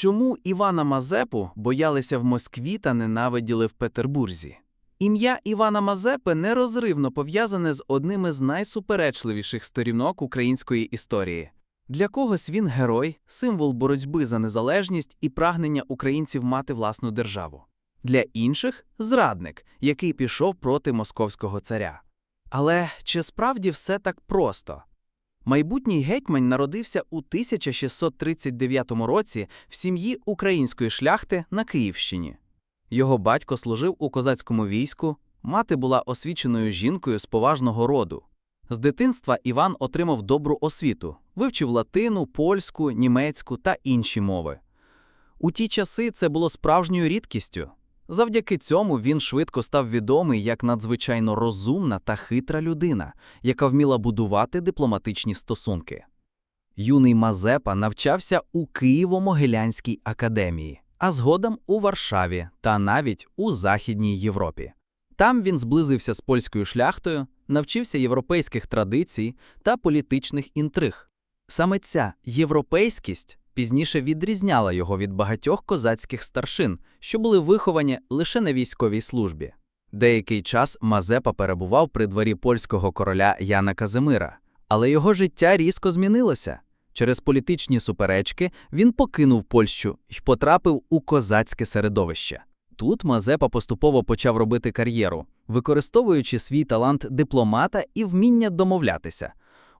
Чому Івана Мазепу боялися в Москві та ненавиділи в Петербурзі? Ім'я Івана Мазепи нерозривно пов'язане з одним із найсуперечливіших сторінок української історії. Для когось він герой, символ боротьби за незалежність і прагнення українців мати власну державу. Для інших зрадник, який пішов проти московського царя. Але чи справді все так просто? Майбутній гетьмань народився у 1639 році в сім'ї української шляхти на Київщині. Його батько служив у козацькому війську, мати була освіченою жінкою з поважного роду. З дитинства Іван отримав добру освіту, вивчив латину, польську, німецьку та інші мови. У ті часи це було справжньою рідкістю. Завдяки цьому він швидко став відомий як надзвичайно розумна та хитра людина, яка вміла будувати дипломатичні стосунки. Юний Мазепа навчався у Києво-Могилянській академії, а згодом у Варшаві та навіть у Західній Європі. Там він зблизився з польською шляхтою, навчився європейських традицій та політичних інтриг. Саме ця європейськість пізніше відрізняла його від багатьох козацьких старшин, що були виховані лише на військовій службі. Деякий час Мазепа перебував при дворі польського короля Яна Казимира, але його життя різко змінилося. Через політичні суперечки він покинув Польщу і потрапив у козацьке середовище. Тут Мазепа поступово почав робити кар'єру, використовуючи свій талант дипломата і вміння домовлятися.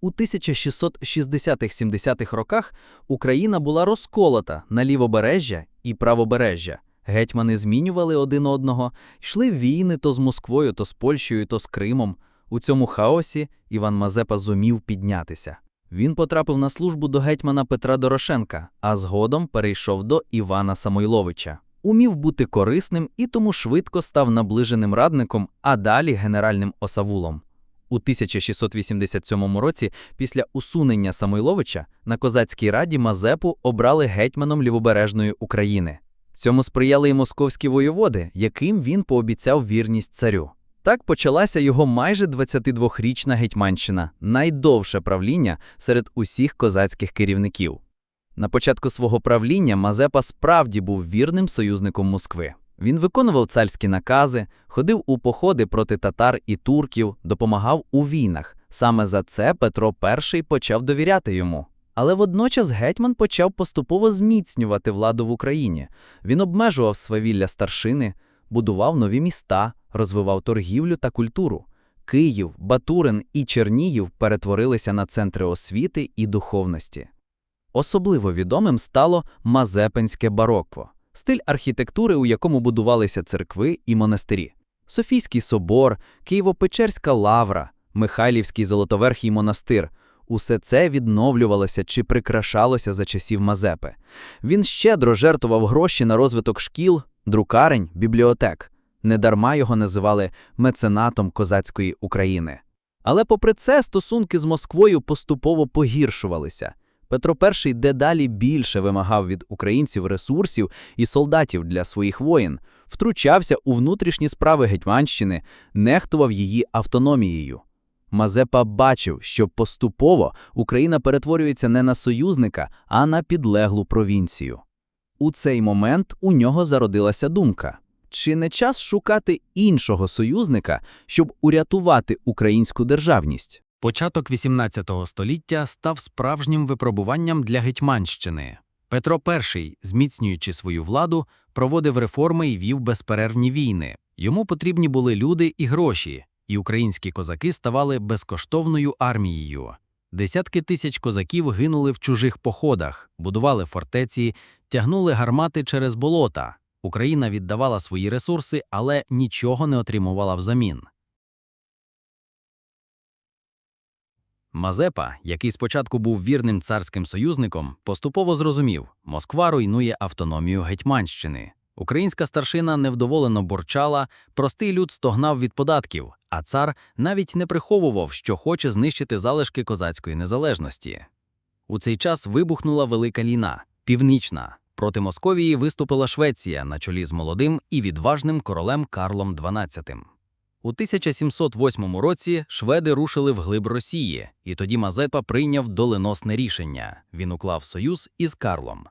У 1660-70-х роках Україна була розколота на лівобережжя і правобережжя. Гетьмани змінювали один одного, йшли війни то з Москвою, то з Польщею, то з Кримом. У цьому хаосі Іван Мазепа зумів піднятися. Він потрапив на службу до гетьмана Петра Дорошенка, а згодом перейшов до Івана Самойловича. Умів бути корисним і тому швидко став наближеним радником, а далі генеральним осавулом. У 1687 році, після усунення Самойловича, на козацькій раді Мазепу обрали гетьманом лівобережної України. Цьому сприяли й московські воєводи, яким він пообіцяв вірність царю. Так почалася його майже 22-річна гетьманщина, найдовше правління серед усіх козацьких керівників. На початку свого правління Мазепа справді був вірним союзником Москви. Він виконував царські накази, ходив у походи проти татар і турків, допомагав у війнах. Саме за це Петро І почав довіряти йому. Але водночас гетьман почав поступово зміцнювати владу в Україні. Він обмежував свавілля старшини, будував нові міста, розвивав торгівлю та культуру. Київ, Батурин і Чернігів перетворилися на центри освіти і духовності. Особливо відомим стало Мазепинське барокко – стиль архітектури, у якому будувалися церкви і монастирі. Софійський собор, Києво-Печерська лавра, Михайлівський Золотоверхий монастир – усе це відновлювалося чи прикрашалося за часів Мазепи. Він щедро жертвував гроші на розвиток шкіл, друкарень, бібліотек. Недарма його називали меценатом козацької України. Але попри це стосунки з Москвою поступово погіршувалися. Петро І дедалі більше вимагав від українців ресурсів і солдатів для своїх воїн, втручався у внутрішні справи Гетьманщини, нехтував її автономією. Мазепа бачив, що поступово Україна перетворюється не на союзника, а на підлеглу провінцію. У цей момент у нього зародилася думка. Чи не час шукати іншого союзника, щоб урятувати українську державність? Початок XVIII століття став справжнім випробуванням для Гетьманщини. Петро І, зміцнюючи свою владу, проводив реформи і вів безперервні війни. Йому потрібні були люди і гроші, і українські козаки ставали безкоштовною армією. Десятки тисяч козаків гинули в чужих походах, будували фортеці, тягнули гармати через болота. Україна віддавала свої ресурси, але нічого не отримувала взамін. Мазепа, який спочатку був вірним царським союзником, поступово зрозумів, Москва руйнує автономію Гетьманщини. Українська старшина невдоволено бурчала, простий люд стогнав від податків, а цар навіть не приховував, що хоче знищити залишки козацької незалежності. У цей час вибухнула велика ліна, північна. Проти Московії виступила Швеція на чолі з молодим і відважним королем Карлом XII. У 1708 році шведи рушили вглиб Росії, і тоді Мазепа прийняв доленосне рішення. Він уклав союз із Карлом.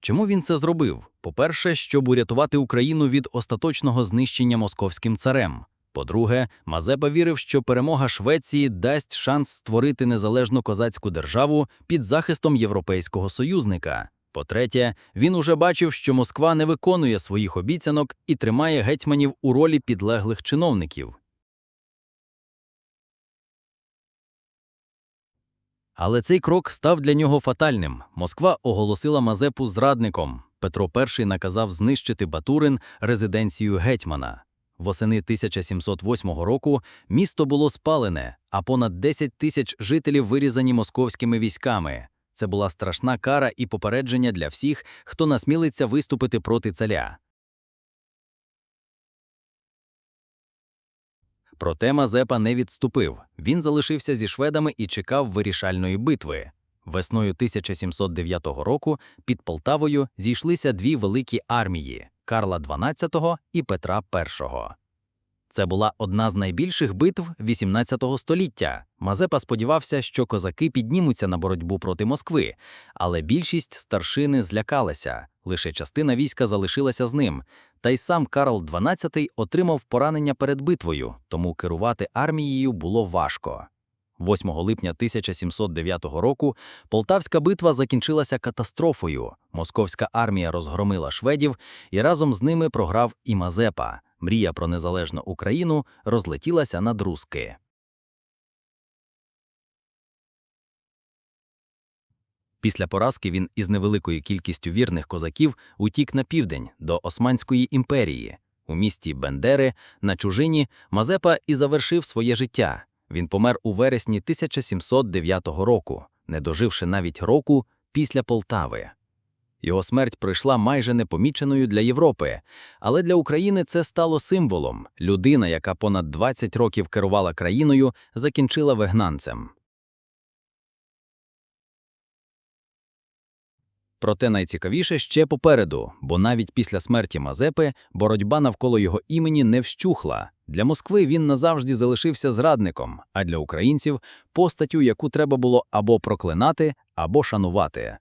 Чому він це зробив? По-перше, щоб урятувати Україну від остаточного знищення московським царем. По-друге, Мазепа вірив, що перемога Швеції дасть шанс створити незалежну козацьку державу під захистом європейського союзника. По-третє, він уже бачив, що Москва не виконує своїх обіцянок і тримає гетьманів у ролі підлеглих чиновників. Але цей крок став для нього фатальним. Москва оголосила Мазепу зрадником. Петро І наказав знищити Батурин, резиденцію гетьмана. Восени 1708 року місто було спалене, а понад 10 тисяч жителів вирізані московськими військами. Це була страшна кара і попередження для всіх, хто насмілиться виступити проти царя. Проте Мазепа не відступив. Він залишився зі шведами і чекав вирішальної битви. Весною 1709 року під Полтавою зійшлися дві великі армії Карла XII і Петра І. Це була одна з найбільших битв XVIII століття. Мазепа сподівався, що козаки піднімуться на боротьбу проти Москви, але більшість старшини злякалася, лише частина війська залишилася з ним. Та й сам Карл XII отримав поранення перед битвою, тому керувати армією було важко. 8 липня 1709 року Полтавська битва закінчилася катастрофою. Московська армія розгромила шведів, і разом з ними програв і Мазепа. Мрія про незалежну Україну розлетілася на друзки. Після поразки він із невеликою кількістю вірних козаків утік на південь до Османської імперії. У місті Бендери на чужині Мазепа і завершив своє життя. Він помер у вересні 1709 року, не доживши навіть року після Полтави. Його смерть пройшла майже непоміченою для Європи, але для України це стало символом. Людина, яка понад 20 років керувала країною, закінчила вигнанцем. Проте найцікавіше ще попереду, бо навіть після смерті Мазепи боротьба навколо його імені не вщухла. Для Москви він назавжди залишився зрадником, а для українців постаттю, яку треба було або проклинати, або шанувати.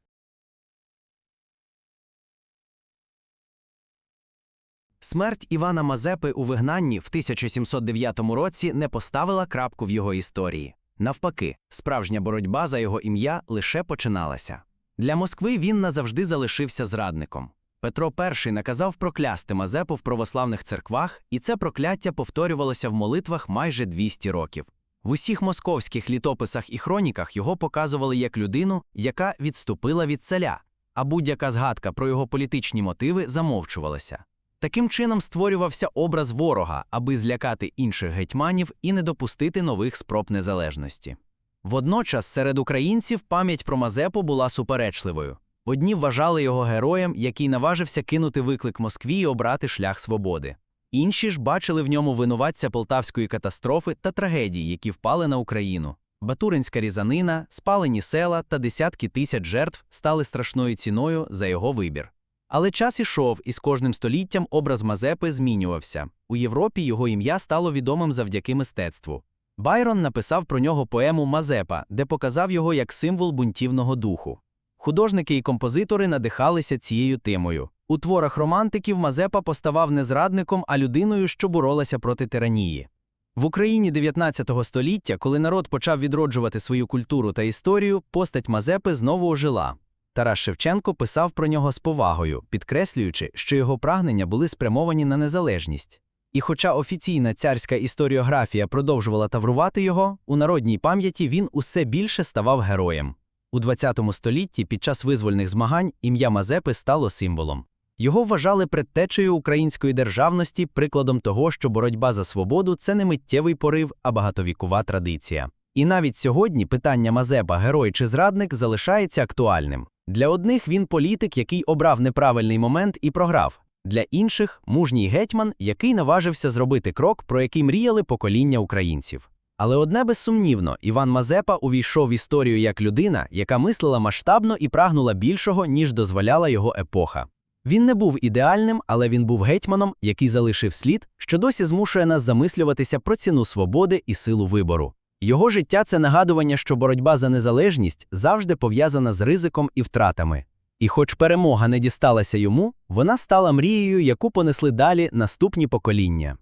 Смерть Івана Мазепи у вигнанні в 1709 році не поставила крапку в його історії. Навпаки, справжня боротьба за його ім'я лише починалася. Для Москви він назавжди залишився зрадником. Петро І наказав проклясти Мазепу в православних церквах, і це прокляття повторювалося в молитвах майже 200 років. В усіх московських літописах і хроніках його показували як людину, яка відступила від царя, а будь-яка згадка про його політичні мотиви замовчувалася. Таким чином створювався образ ворога, аби злякати інших гетьманів і не допустити нових спроб незалежності. Водночас серед українців пам'ять про Мазепу була суперечливою. Одні вважали його героєм, який наважився кинути виклик Москві і обрати шлях свободи. Інші ж бачили в ньому винуватця полтавської катастрофи та трагедій, які впали на Україну. Батуринська різанина, спалені села та десятки тисяч жертв стали страшною ціною за його вибір. Але час ішов, і з кожним століттям образ Мазепи змінювався. У Європі його ім'я стало відомим завдяки мистецтву. Байрон написав про нього поему Мазепа, де показав його як символ бунтівного духу. Художники і композитори надихалися цією темою. У творах романтиків Мазепа поставав не зрадником, а людиною, що боролася проти тиранії. В Україні 19 століття, коли народ почав відроджувати свою культуру та історію, постать Мазепи знову ожила. Тарас Шевченко писав про нього з повагою, підкреслюючи, що його прагнення були спрямовані на незалежність. І хоча офіційна царська історіографія продовжувала таврувати його, у народній пам'яті він усе більше ставав героєм. У ХХ столітті під час визвольних змагань ім'я Мазепи стало символом. Його вважали предтечею української державності, прикладом того, що боротьба за свободу це не миттєвий порив, а багатовікова традиція. І навіть сьогодні питання Мазепа, герой чи зрадник, залишається актуальним. Для одних він політик, який обрав неправильний момент і програв. Для інших мужній гетьман, який наважився зробити крок, про який мріяли покоління українців. Але одне безсумнівно, Іван Мазепа увійшов в історію як людина, яка мислила масштабно і прагнула більшого, ніж дозволяла його епоха. Він не був ідеальним, але він був гетьманом, який залишив слід, що досі змушує нас замислюватися про ціну свободи і силу вибору. Його життя це нагадування, що боротьба за незалежність завжди пов'язана з ризиком і втратами. І хоч перемога не дісталася йому, вона стала мрією, яку понесли далі наступні покоління.